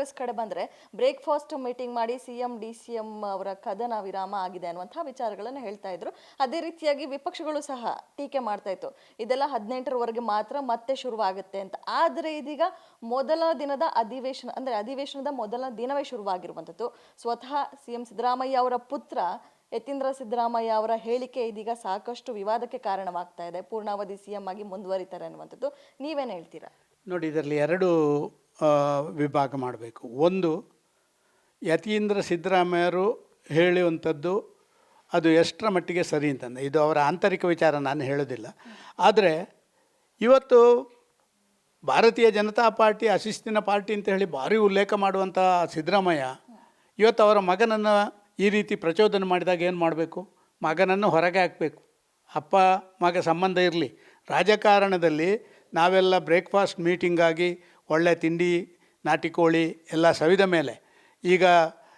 ಕಾಂಗ್ರೆಸ್ ಕಡೆ ಬಂದ್ರೆ breakfast meeting ಮಾಡಿ ಸಿಎಂ ಡಿ ಸಿ ಎಂ ಅವರ ಕದನ ವಿರಾಮ ಆಗಿದೆ ಅನ್ನುವಂಥ ವಿಚಾರಗಳನ್ನು ಹೇಳ್ತಾ ಇದ್ರು. ಅದೇ ರೀತಿಯಾಗಿ ವಿಪಕ್ಷಗಳು ಸಹ ಟೀಕೆ ಮಾಡ್ತಾ ಇತ್ತು. ಇದೆಲ್ಲ ಹದಿನೆಂಟರವರೆಗೆ ಮಾತ್ರ ಮತ್ತೆ ಶುರುವಾಗುತ್ತೆ ಅಂತ. ಆದರೆ ಇದೀಗ ಮೊದಲ ದಿನದ ಅಧಿವೇಶನ, ಅಂದ್ರೆ ಅಧಿವೇಶನದ ಮೊದಲ ದಿನವೇ ಶುರುವಾಗಿರುವಂಥದ್ದು. ಸ್ವತಃ ಸಿಎಂ ಸಿದ್ದರಾಮಯ್ಯ ಅವರ ಪುತ್ರ ಯತೀಂದ್ರ ಸಿದ್ದರಾಮಯ್ಯ ಅವರ ಹೇಳಿಕೆ ಇದೀಗ ಸಾಕಷ್ಟು ವಿವಾದಕ್ಕೆ ಕಾರಣವಾಗ್ತಾ ಇದೆ. ಪೂರ್ಣಾವಧಿ ಸಿಎಂ ಆಗಿ ಮುಂದುವರಿತಾರೆ ಅನ್ನುವಂಥದ್ದು. ನೀವೇನು ಹೇಳ್ತೀರಾ? ನೋಡಿ, ಇದರಲ್ಲಿ ಎರಡು ವಿಭಾಗ ಮಾಡಬೇಕು. ಒಂದು, ಯತೀಂದ್ರ ಸಿದ್ದರಾಮಯ್ಯರು ಹೇಳುವಂಥದ್ದು ಅದು ಎಷ್ಟರ ಮಟ್ಟಿಗೆ ಸರಿ ಅಂತಂದರೆ, ಇದು ಅವರ ಆಂತರಿಕ ವಿಚಾರ ನಾನು ಹೇಳೋದಿಲ್ಲ. ಆದರೆ, ಇವತ್ತು ಭಾರತೀಯ ಜನತಾ ಪಾರ್ಟಿ, ಅಶಿಸ್ತಿನ ಪಾರ್ಟಿ ಅಂತ ಹೇಳಿ ಭಾರಿ ಉಲ್ಲೇಖ ಮಾಡುವಂಥ ಸಿದ್ದರಾಮಯ್ಯ, ಇವತ್ತು ಅವರ ಮಗನನ್ನು ಈ ರೀತಿ ಪ್ರಚೋದನೆ ಮಾಡಿದಾಗ ಏನು ಮಾಡಬೇಕು? ಮಗನನ್ನು ಹೊರಗೆ ಹಾಕಬೇಕು. ಅಪ್ಪ, ಮಗ ಸಂಬಂಧ ಇರಲಿ. ರಾಜಕಾರಣದಲ್ಲಿ ನಾವೆಲ್ಲ ಬ್ರೇಕ್ಫಾಸ್ಟ್ ಮೀಟಿಂಗಾಗಿ ಒಳ್ಳೆ ತಿಂಡಿ, ನಾಟಿ ಕೋಳಿ ಎಲ್ಲ ಸವಿದ ಮೇಲೆ. ಈಗ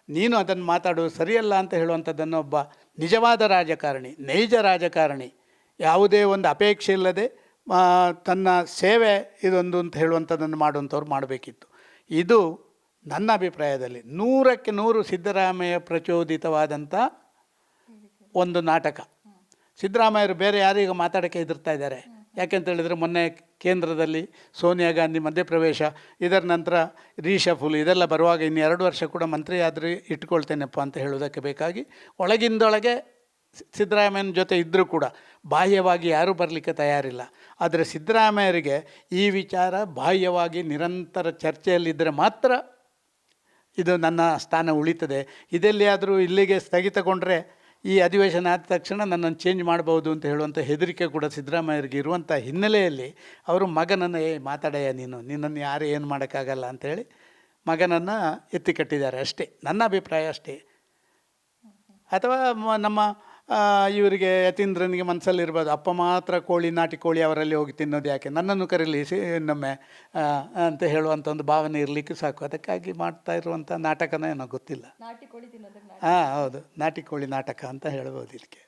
ನೀನು ಅದನ್ನು ಮಾತಾಡೋದು ಸರಿಯಲ್ಲ ಅಂತ ಹೇಳುವಂಥದ್ದನ್ನು ಒಬ್ಬ ನಿಜವಾದ ರಾಜಕಾರಣಿ, ನೈಜ ರಾಜಕಾರಣಿ, ಯಾವುದೇ ಒಂದು ಅಪೇಕ್ಷೆ ಇಲ್ಲದೆ ತನ್ನ ಸೇವೆ ಇದೊಂದು ಅಂತ ಹೇಳುವಂಥದ್ದನ್ನು ಮಾಡುವಂಥವ್ರು ಮಾಡಬೇಕಿತ್ತು. ಇದು ನನ್ನ ಅಭಿಪ್ರಾಯದಲ್ಲಿ ನೂರಕ್ಕೆ ನೂರು ಸಿದ್ದರಾಮಯ್ಯ ಪ್ರಚೋದಿತವಾದಂಥ ಒಂದು ನಾಟಕ. ಸಿದ್ದರಾಮಯ್ಯರು ಬೇರೆ ಯಾರೀಗ ಮಾತಾಡೋಕ್ಕೆ ಹೆದರ್ತಾ ಇದ್ದಾರೆ? ಯಾಕೆಂತ ಹೇಳಿದರೆ ಮೊನ್ನೆ ಕೇಂದ್ರದಲ್ಲಿ ಸೋನಿಯಾ ಗಾಂಧಿ ಮಧ್ಯಪ್ರವೇಶ, ಇದರ ನಂತರ ರೀಶಫುಲ್ ಇದೆಲ್ಲ ಬರುವಾಗ ಇನ್ನು ಎರಡು ವರ್ಷ ಕೂಡ ಮಂತ್ರಿ ಆದರೆ ಇಟ್ಕೊಳ್ತೇನೆಪ್ಪ ಅಂತ ಹೇಳೋದಕ್ಕೆ ಬೇಕಾಗಿ ಒಳಗಿಂದೊಳಗೆ ಸಿದ್ದರಾಮಯ್ಯನ ಜೊತೆ ಇದ್ದರೂ ಕೂಡ ಬಾಹ್ಯವಾಗಿ ಯಾರೂ ಬರಲಿಕ್ಕೆ ತಯಾರಿಲ್ಲ. ಆದರೆ ಸಿದ್ದರಾಮಯ್ಯರಿಗೆ ಈ ವಿಚಾರ ಬಾಹ್ಯವಾಗಿ ನಿರಂತರ ಚರ್ಚೆಯಲ್ಲಿದ್ದರೆ ಮಾತ್ರ ಇದು ನನ್ನ ಸ್ಥಾನ ಉಳಿತದೆ. ಇದೆಲ್ಲಿಯಾದರೂ ಇಲ್ಲಿಗೆ ಸ್ಥಗಿತಗೊಂಡ್ರೆ ಈ ಅಧಿವೇಶನ ಆದ ತಕ್ಷಣ ನನ್ನನ್ನು ಚೇಂಜ್ ಮಾಡ್ಬೋದು ಅಂತ ಹೇಳುವಂಥ ಹೆದರಿಕೆ ಕೂಡ ಸಿದ್ದರಾಮಯ್ಯರಿಗೆ ಇರುವಂಥ ಹಿನ್ನೆಲೆಯಲ್ಲಿ ಅವರು ಮಗನನ್ನು ಏ ಮಾತಾಡಯ್ಯ ನೀನು, ನಿನ್ನನ್ನು ಯಾರು ಏನು ಮಾಡೋಕ್ಕಾಗಲ್ಲ ಅಂಥೇಳಿ ಮಗನನ್ನು ಎತ್ತಿ ಕಟ್ಟಿದ್ದಾರೆ ಅಷ್ಟೇ. ನನ್ನ ಅಭಿಪ್ರಾಯ ಅಷ್ಟೇ. ಅಥವಾ ನಮ್ಮ ಇವರಿಗೆ ಯತೀಂದ್ರನಿಗೆ ಮನಸ್ಸಲ್ಲಿರ್ಬೋದು ಅಪ್ಪ ಮಾತ್ರ ಕೋಳಿ ನಾಟಿ ಕೋಳಿ ಅವರಲ್ಲಿ ಹೋಗಿ ತಿನ್ನೋದು ಯಾಕೆ? ನನ್ನನ್ನು ಕರೀಲಿ ಸಿ ಇನ್ನೊಮ್ಮೆ ಅಂತ ಹೇಳುವಂಥ ಒಂದು ಭಾವನೆ ಇರಲಿಕ್ಕೆ ಸಾಕು. ಅದಕ್ಕಾಗಿ ಮಾಡ್ತಾ ಇರುವಂಥ ನಾಟಕನ ಏನೋ ಗೊತ್ತಿಲ್ಲ. ನಾಟಿ ಕೋಳಿ ತಿನ್ನೋದಕ್ಕೆ ಹಾಂ ಹೌದು. ನಾಟಿ ಕೋಳಿ ನಾಟಕ ಅಂತ ಹೇಳ್ಬೋದು ಇದಕ್ಕೆ.